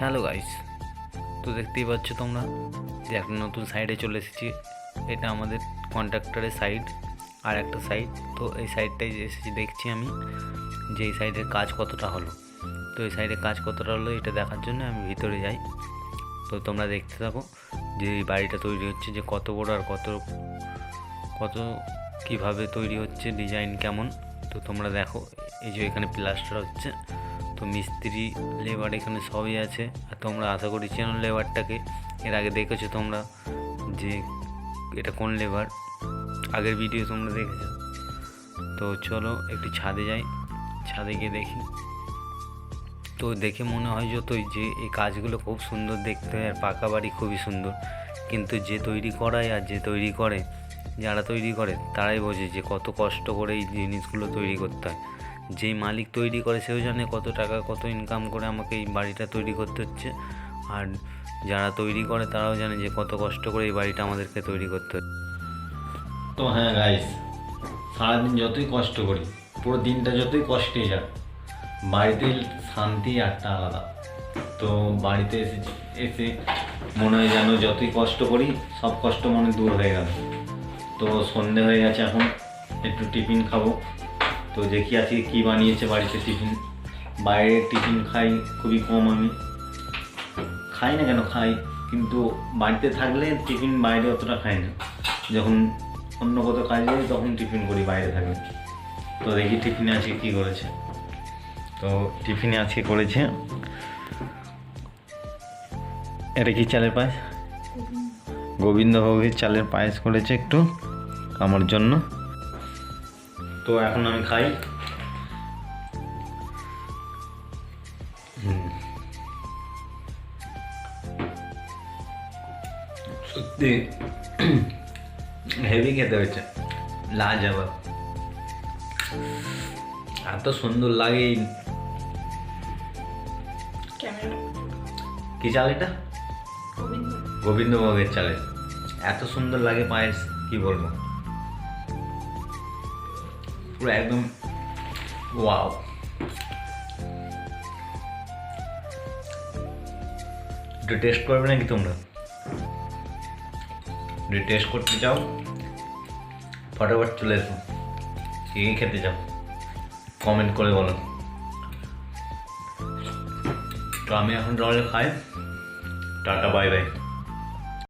Hello guys, তো দেখতেই পাচ্ছ তোমরা যে একটা নতুন সাইডে চলে এসেছি। এটা আমাদের কন্ট্রাক্টরের সাইড, আর একটা সাইড। তো এই সাইডটাই এসেছি, দেখছি আমি যে এই সাইডের কাজ কতটা হলো। তো এই সাইডে কাজ কতটা হলো, এটা দেখার জন্য আমি ভিতরে যাই। তো তোমরা দেখতে থাকো যে এই বাড়িটা তৈরি হচ্ছে, যে কত বড় আর কত কত কীভাবে তৈরি হচ্ছে, ডিজাইন কেমন। তো তোমরা দেখো, এই যে এখানে প্লাস্টার হচ্ছে। মিস্ত্রি লেবার এখানে সবই আছে। আর তোমরা আশা করি চেনো লেবারটাকে এর আগে দেখেছ তোমরা যে এটা কোন লেবার আগের ভিডিও তোমরা দেখেছ। তো চলো একটু ছাদে যাই। ছাদে গিয়ে দেখি। তো দেখে মনে হয় যতই যে এই কাজগুলো খুব সুন্দর দেখতে হয়, আর পাকা বাড়ি খুবই সুন্দর। কিন্তু যে তৈরি করায় আর যে তৈরি করে, যারা তৈরি করে, তারাই বোঝে যে কত কষ্ট করে এই জিনিসগুলো তৈরি করতে হয়। যেই মালিক তৈরি করে সেও জানে কত টাকা, কত ইনকাম করে আমাকে এই বাড়িটা তৈরি করতে হচ্ছে। আর যারা তৈরি করে তারাও জানে যে কত কষ্ট করে এই বাড়িটা আমাদেরকে তৈরি করতে হচ্ছে। তো হ্যাঁ গাইস সারাদিন যতই কষ্ট করি, পুরো দিনটা যতই কষ্টে যাক, বাড়িতে শান্তি একটা আলাদা। তো বাড়িতে এসে এসে মনে হয় যেন যতই কষ্ট করি, সব কষ্ট মনে দূর হয়ে গেল। তো সন্ধে হয়ে গেছে এখন, একটু টিফিন খাব। তো দেখি আজকে কী বানিয়েছে বাড়িতে টিফিন। বাইরে টিফিন খাই খুবই কম আমি। খাই না কেন? খাই। কিন্তু বাড়িতে থাকলে টিফিন বাইরে অতটা খাই না। যখন অন্য কোথাও কাজে যাই তখন টিফিন করি বাইরে থাকলে। তো দেখি টিফিনে আজকে কী করেছে। তো টিফিনে আজকে করেছে। এটা কি চালের পায়েস? গোবিন্দভোগের চালের পায়েস করেছে একটু। আমার জন্য। তো এখন আমি খাই। সত্যি হেভি খেতে হয়েছে লাজবাব। এত সুন্দর লাগে কি চাল এটা? গোবিন্দ গোবিন্দভোগের চালের এত সুন্দর লাগে পায়েস কি বলব? পুরো একদম ওয়াও একটু করবে নাকি তোমরা? যদি করতে চাও? ফটাফট চলে এসো। কি কি খেতে চাও? কমেন্ট করে বলো। তো আমি এখন তাহলে খাই টাটা, বাই বাই।